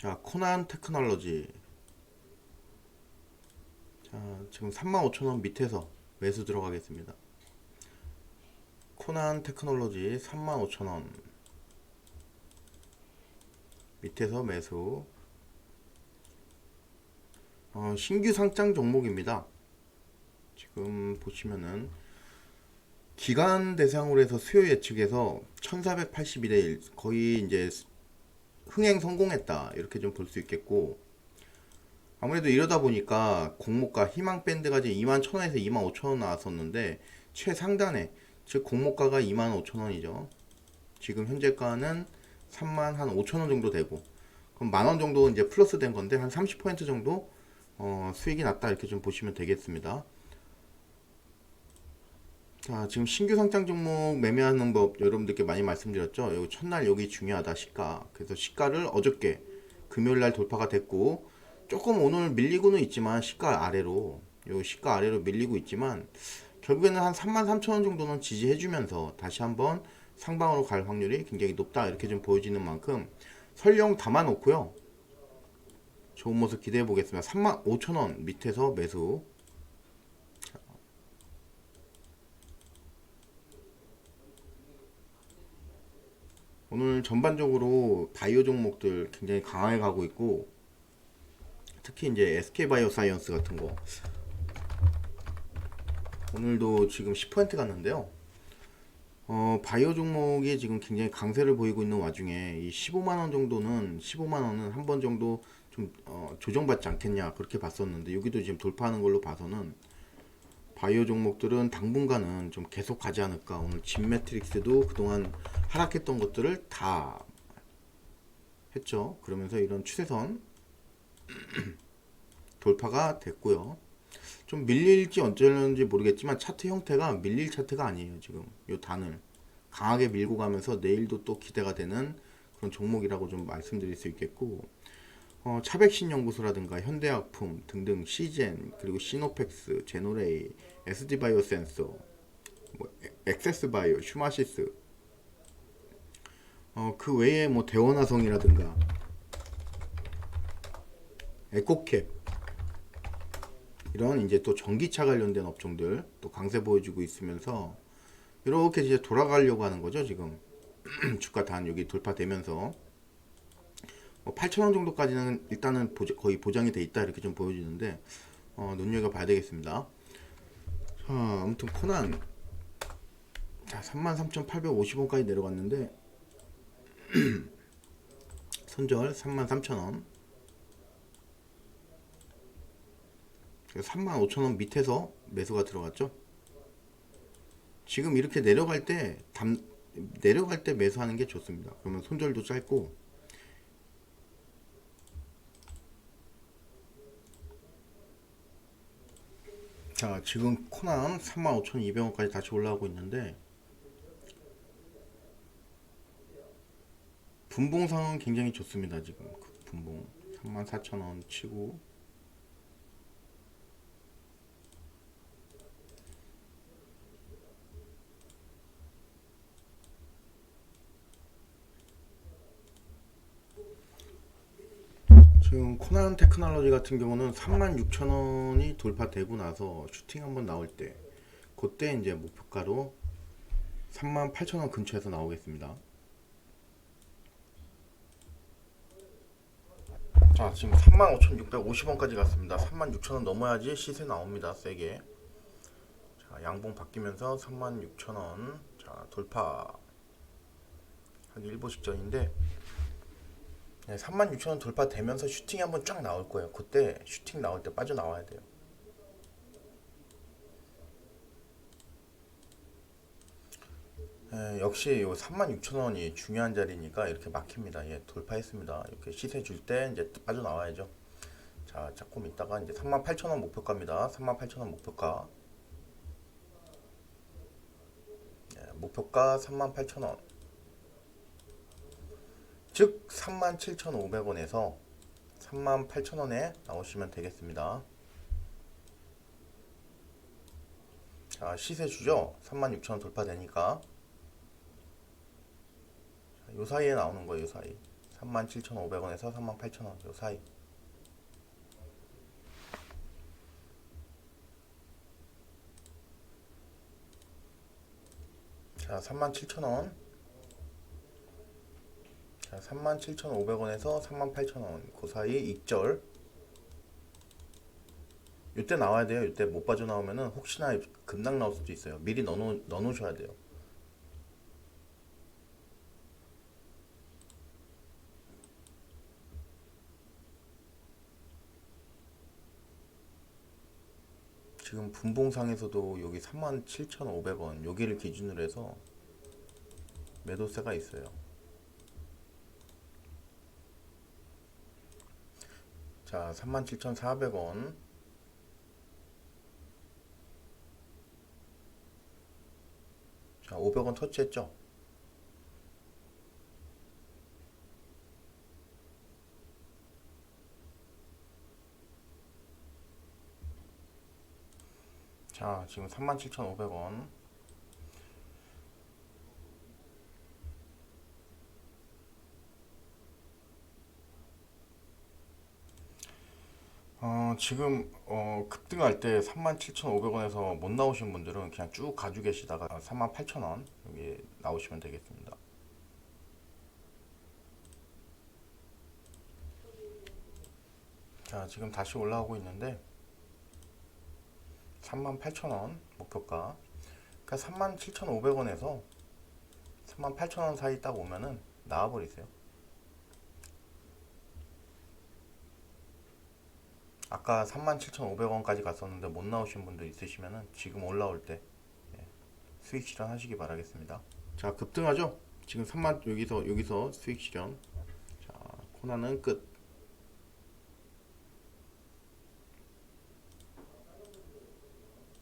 자, 코난 테크놀로지. 자, 지금 35,000원 밑에서 매수 들어가겠습니다. 코난 테크놀로지 35,000원. 밑에서 매수. 어, 신규 상장 종목입니다. 지금 보시면은 기간 대상으로 해서 수요 예측에서 1481에 1 거의 이제 흥행 성공했다. 이렇게 좀 볼 수 있겠고 아무래도 이러다 보니까 공모가 희망 밴드가 이제 2만 1천원에서 2만 5천원 나왔었는데 최상단에 즉 공모가가 2만 5천원이죠. 지금 현재가는 3만 한 5천원 정도 되고 그럼 만원 정도 이제 플러스 된 건데 한 30% 정도 어, 수익이 났다. 이렇게 좀 보시면 되겠습니다 자, 지금 신규 상장 종목 매매하는 법 여러분들께 많이 말씀드렸죠. 여기 첫날 여기 중요하다 시가. 그래서 시가를 어저께 금요일 날 돌파가 됐고 조금 오늘 밀리고는 있지만 시가 아래로 요 시가 아래로 밀리고 있지만 결국에는 한 33,000원 정도는 지지해 주면서 다시 한번 상방으로 갈 확률이 굉장히 높다 이렇게 좀 보여지는 만큼 설령 담아 놓고요. 좋은 모습 기대해 보겠습니다. 35,000원 밑에서 매수 오늘 전반적으로 바이오 종목들 굉장히 강하게 가고 있고 특히 이제 SK 바이오 사이언스 같은 거 오늘도 지금 10% 갔는데요. 어, 바이오 종목이 지금 굉장히 강세를 보이고 있는 와중에 이 15만 원 정도는 15만 원은 한 번 정도 좀 어, 조정받지 않겠냐 그렇게 봤었는데 여기도 지금 돌파하는 걸로 봐서는 바이오 종목들은 당분간은 좀 계속 가지 않을까. 오늘 진 매트릭스도 그동안 하락했던 것들을 다 했죠. 그러면서 이런 추세선 돌파가 됐고요. 좀 밀릴지 어쩌는지 모르겠지만 차트 형태가 밀릴 차트가 아니에요. 지금 요 단을 강하게 밀고 가면서 내일도 또 기대가 되는 그런 종목이라고 좀 말씀드릴 수 있겠고 어, 차백신 연구소라든가 현대약품 등등 시젠 그리고 시노펙스, 제노레이, SD바이오 센서, 뭐 엑세스바이오, 슈마시스. 어, 그 외에 뭐 대원화성이라든가 에코캡. 이런 이제 또 전기차 관련된 업종들 또 강세 보여주고 있으면서 이렇게 이제 돌아가려고 하는 거죠 지금. 주가 단 여기 돌파되면서. 뭐 8,000원 정도까지는 일단은 보자, 거의 보장이 돼 있다 이렇게 좀 보여지는데 어, 눈여겨 봐야 되겠습니다. 자, 아무튼 코난 자 33,850원까지 내려갔는데 손절 33,000원 35,000원 밑에서 매수가 들어갔죠. 지금 이렇게 내려갈 때 담, 내려갈 때 매수하는 게 좋습니다. 그러면 손절도 짧고 자 지금 코난 35,200원까지 다시 올라오고 있는데 분봉상은 굉장히 좋습니다 지금. 그 분봉 34,000원 치고 지금 코난 테크놀로지 같은 경우는 36,000원이 돌파되고 나서 슈팅 한번 나올 때 그때 이제 목표가로 38,000원 근처에서 나오겠습니다. 자 지금 35,650원까지 갔습니다. 36,000원 넘어야지 시세 나옵니다. 세게. 자 양봉 바뀌면서 36,000원 자 돌파 하기 일보 직전인데 네, 36,000원 돌파되면서 슈팅이 한번 쫙 나올 거예요. 그때 슈팅 나올 때 빠져나와야 돼요. 예, 역시 요 36,000원이 중요한 자리니까 이렇게 막힙니다. 예, 돌파했습니다. 이렇게 시세 줄 때 이제 빠져나와야죠. 자, 조금 있다가 이제 38,000원 목표가입니다. 38,000원 목표가. 예, 목표가 38,000원. 즉 37,500원에서 38,000원에 나오시면 되겠습니다. 자, 시세 주죠? 36,000원 돌파되니까. 자, 요 사이에 나오는 거예요, 요 사이. 37,500원에서 38,000원 요 사이. 자, 37,000원. 자, 37,500원에서 38,000원. 그 사이 익절. 이때 나와야 돼요. 이때 못 빠져나오면은 혹시나 급락 나올 수도 있어요. 미리 넣어 넣어 놓으셔야 돼요. 지금 분봉상에서도 여기 37,500원 여기를 기준으로 해서 매도세가 있어요. 자, 37,400원. 자, 500원 터치했죠? 자, 지금 37,500원. 어, 지금 어, 급등할 때 37,500원에서 못 나오신 분들은 그냥 쭉 가지고 계시다가 38,000원 여기 나오시면 되겠습니다. 자, 지금 다시 올라오고 있는데 38,000원 목표가 그러니까 37,500원에서 38,000원 사이 딱 오면은 나와버리세요. 아까 37,500원까지 갔었는데 못 나오신 분들 있으시면은 지금 올라올 때 예, 수익 실현하시기 바라겠습니다. 자 급등하죠? 지금 3만 여기서 여기서 수익 실현. 자 코너는 끝.